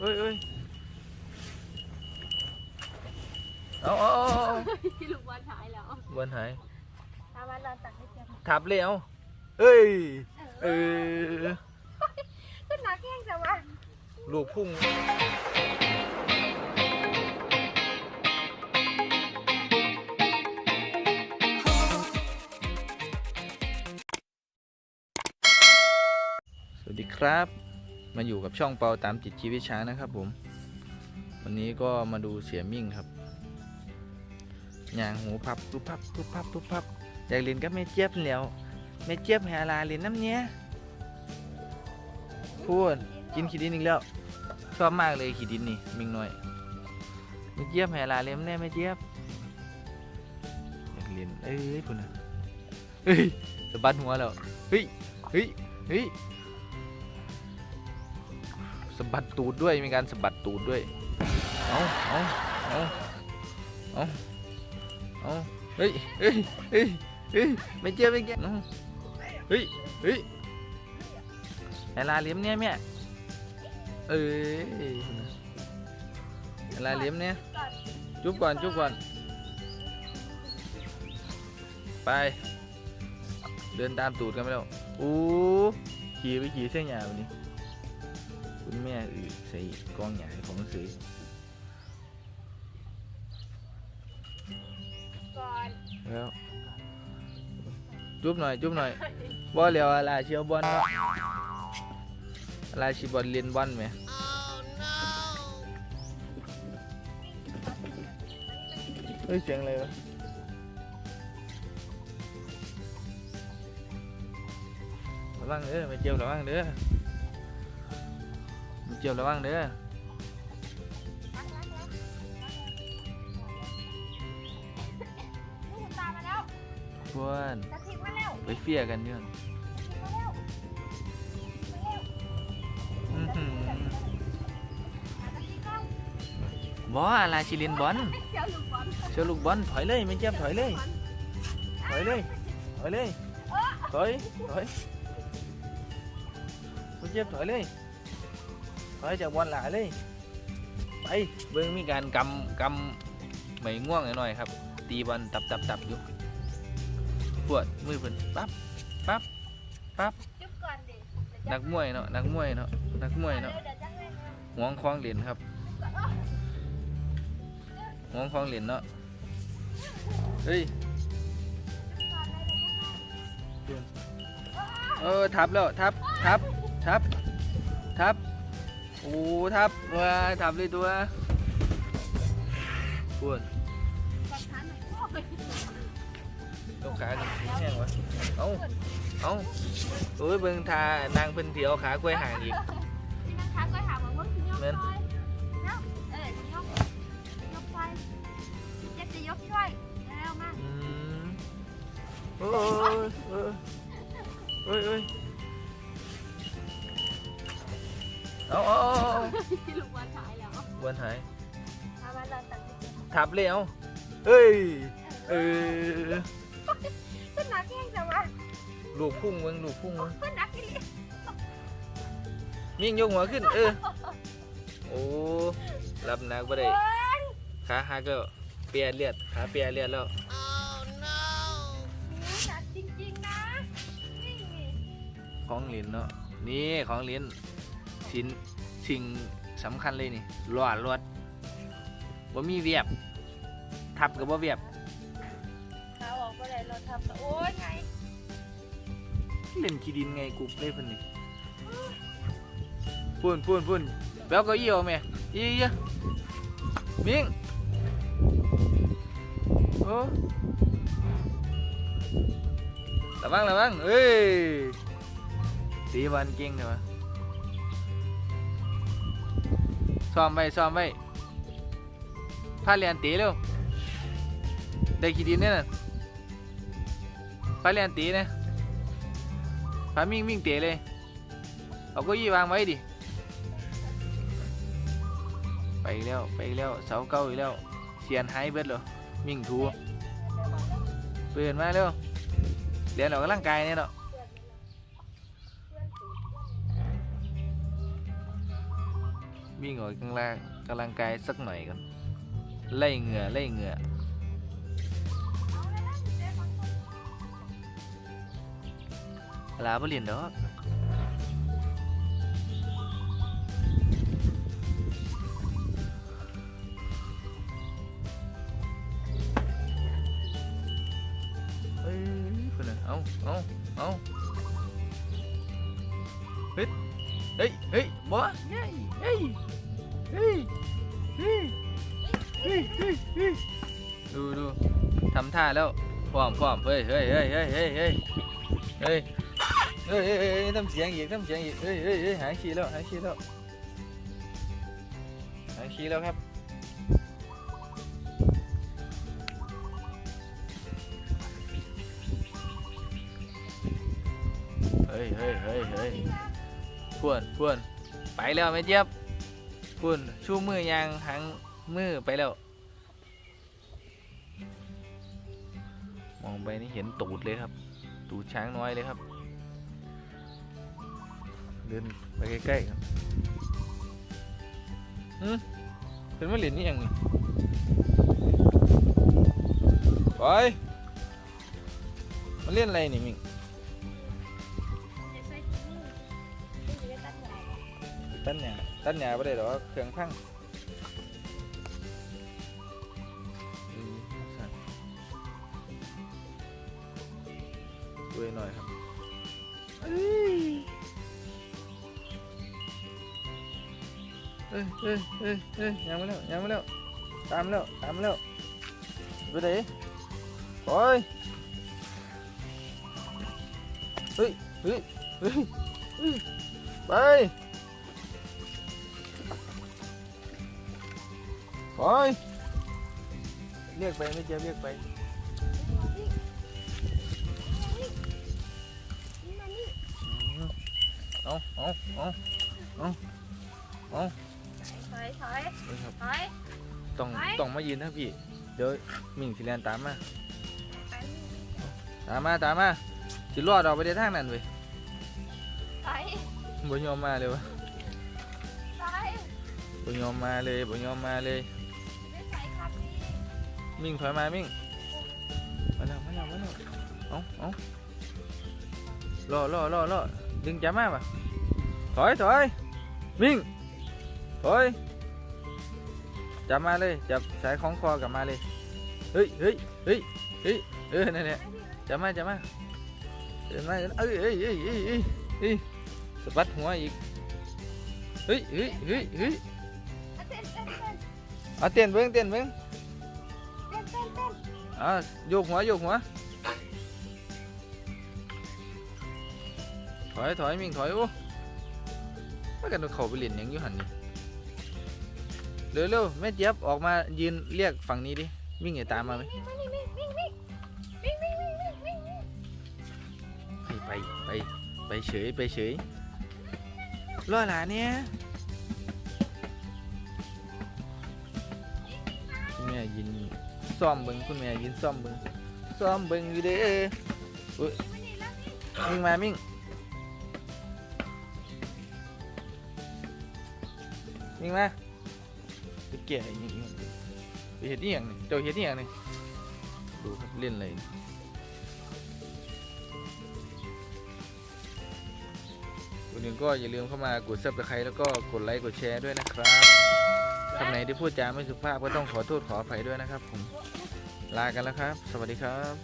เอ้ยเอ้ยเอาเอาเอาเอาลูกบอลหายแล้วบวนหายถ้าว่าเราตัดให้เทียมทับเลยเอาเอ้ย เออก็หนักแข้งแต่ว่าลูกพุ่ง สวัสดีครับ มาอยู่กับช่องเปาตามติดชีวิตช้างนะครับผม วันนี้ก็มาดูเสียมิ่งครับยางหูพับปุ๊บพับปุ๊บพับปุ๊บพับอยากเล่นกับแม่เจี๊ยบนี่แล้วแม่เจี๊ยบแหลาเล่นน้ำเนี้ยพูดกินขี้ดินอีกแล้วชอบมากเลยขี้ดินนี่มิงน้อยแม่เจี๊ยบแหลาเล่นน้ำแน่แม่เจี๊ยบอยากเล่นเอ้ยพุ่นนะเฮ้ยสะบัดหัวแล้วเฮ้ยเฮ้ยเฮ้ย สะบัดตูดด้วยมีการสะบัดตูดด้วย เอาเอาเอาเอาเอาเฮ้ยเฮ้ยเฮ้ยเฮ้ยไม่เจี๊ยบไม่เจี๊ยบเอเฮ้ยเฮ้ยแหาลาเลี้ยมเนี่ยแม่เอ้ยอะไรเลี้ยมเนี่ยจุ๊บก่อนจุ๊บก่อน ไป เดินตามตูดกันไปแล้วอู้ขี่ไปขี่เส้นยาวนนี้ คุณแม่อือใส่กองหยาให้ผมซื้อก่อนแล้วจุ๊บหน่อยจุ๊บหน่อยบอลเลียวอะไรเชียวบอลเนาะอะไรชีบอลเรียนบอลไหมเฮ้ยเสียงอะไรวะระวังเด้อไม่เจียวระวังเด้อไม่ เจียวระวังเด้อลูกตามมาแล้วทวนจะทิ้งมาแล้วไปเฟียกันเนี่ยทิ้งมาแล้วมาแล้วอื้อะทิ้งแล้วบออะไรชิลินบอลเชียวลูกบอลถอยเลยไม่เจียบถอยเลย ถอยเลย ถอยเลย ถอย ถอยไม่เจียบถอยเลย อยจากบอลหลาเลย ไปเบิ่งมีการกำกำไม่ง่วงหน่อยๆครับ ตีบอลตับตับตับอยู่ปวดมือเพิ่นปั๊บปั๊บปั๊บจุ๊บก่อนดินักมวยเนาะนักมวยเนาะนักมวยเนาะเดี๋ยวจะให้นะหวงคลองเหรียญครับหวงคลองเหรียญเนาะเฮ้ยเออทับแล้วทับทับทับทับโอ้ทับว้าทับเลยตัวปวดจับขาหน่อยโอ้ยต้องขากันแห้งวะเอ้าเอ้าโอ้ยเบิ่งทานางเพิ่นเถียวขากล้วยห่างอีกที่นั่งค้างก็ถามว่าเมื่อกี้ยกแม่นช่วยเนาะเออยกยกไปเจ๊จะยกช่วยเร็วมากอืมโอ้ยเอ้ยเอ้ย เอ้ยเอาเอาเอาเอาลูกบอลหายแล้วบวนหายถ้าว่าเราตัดให้เทียมทับเลยเอาเอ้ยเออก็หนักแข้งแต่ว่าลูกพุ่งมึงลูกพุ่งมึงก็หนักอีหลีมิ่งยกหัวขึ้น เออ โอ้รับหนักบ่ได้โอ๊ยขาหักแล้วเปียเลือดขาเปียเลือดแล้วหนักจริงๆนะนี่นี่ของเหรียญเนาะนี่ของเหรียญ สินสิ่งสำคัญเลยนี่รอดรวดบ่มีเวียบ ทับกับบ่เวียบขาออกก็ได้เราทำแล้วโอ้ยไงเล่นขี้ดินไงกูเล่นเพิ่นนี่พูนพูนพูนแบลเก็อี้เอาแม่ยี่ยี่มิงโอ้ระวังระวังเอ้ยตีบอลเก่งเลยวะ ซ้อมไว้ซ้อมไว้พาเรียนตีเร็วได้ขีดินเนี่ยน่ะพาเรียนตีเนี่ยพามิ่งมิ่งเตะเลยเอาก็ยี่วางไว้ดิไปแล้วไปแล้วเสาเก้าอีกแล้วเสียนหายเบิดเหรอมิ่งทูเปลี่ยนมาเร็วเรียนออกกำลังกายเนี่ยเนาะ วิ่งออกกำลังกำลังกายสักหน่อยกันไล่เหงื่อไล่เหงื่อเอาเลยนะเจ๊ฟังคนลาบ่เรียนดอกเฮ้ยเพิ่นน่ะเอาเอาเอาเฮ้ย เฮ้ยเฮ้ยบ่เฮ้ยเฮ้ยเฮ้ยเฮ้ยเฮ้ยเฮ้ยเฮ้ยดูดูทำท่าแล้วพร้อมพร้อมเฮ้ยเฮ้ยเฮ้ยเฮ้ยเฮ้ยเฮ้ยเฮ้ยเฮ้ยเฮ้ยเฮ้ยเฮ้ยทำเสียงอีกทำเสียงอีกเฮ้ยเฮ้ยเฮ้ยหายขี้แล้วหายขี้แล้วหายขี้แล้วครับเฮ้ยเฮ้ยเฮ้ยเฮ้ย พวนพวนไปแล้วไม่เจี๊ยบพวนชูมือยางหางมือไปแล้ว มองไปนี่เห็นตูดเลยครับ ตูดช้างน้อยเลยครับ เดินไปใกล้ๆครับอืมเป็นมาเหรียญนี่ยังไปมาเล่นอะไรนี่มิง ตั้นหยาตั้นหยาไม่ได้หรอกเครื่องพังอืมสั่นด้วยหน่อยครับเอ้ยเอ้ยเอ้ยเอ้ยเอ้ยยังไม่แล้วยังไม่แล้วตามแล้วตามแล้วไปไหนโอ้ยเฮ้ยเฮ้ยเฮ้ยเฮ้ยไป โอ้ยเรียกไปไม่เจอเรียกไปนี่มานี่อืมเอาเอาเอาเอาเอาถอยถอยเอ้ยครับถอยต้องต้องมายืนนะพี่ เดี๋ยวมิ่งสิแลนตามมา ตามมาตามมาสิรอดออกไปในทางนั้นเว้ยถอยบ่ยอมมาเลยวะถอยบ่ยอมมาเลยบ่ยอมมาเลย มิ่งถอยมามิ่งมาแล้วมาแล้วมาแล้วเอาเอารอรอรอรอดึงจับมาปะถอยถอยมิ่งถอยจับมาเลยจับสายของคอกลับมาเลยเฮ้ยเฮ้ยเฮ้ยเฮ้ยเออนั่นแหละจับมาจับมาเดินมาเดินเอ้ยเอ้ยเอ้ยเอ้ยเอ้ยเอ้ยสะบัดหัวอีกเฮ้ยเฮ้ยเฮ้ยเฮ้ยอะเต้นเต้นเต้นเอาเต้นเบิ้งเต้นเบิ้ง อะโยกหัวโยกหัว ถอยถอยมิงถอยโอ้ไม่กันเขาไปเหรียญยังอยู่หันนี่เร็วเร็วแม่เจี๊ยบออกมายืนเรียกฝั่งนี้ดิวิ่งอย่าตามมาไหมไปไปไปเฉยไปเฉยรอหลานเนี่ยแม่ยิน ซ่อมเบิ้งคุณแม่ยินซ่อมเบิ้งซ่อมเบิ้งอยู่เด้อมิ่งมามิ่งมิ่งมาไปแก่อย่างไปเห็ดนี่อย่างนี่เจ้าเห็ดนี่อย่างนี่ดูครับเล่นอะไรคนอื่นก็อย่าลืมเข้ามากดซับสไครต์แล้วก็กดไลค์กดแชร์ด้วยนะครับ คำไหนที่พูดจาไม่สุภาพก็ต้องขอโทษขออภัยด้วยนะครับ ผมลากันแล้วครับ สวัสดีครับ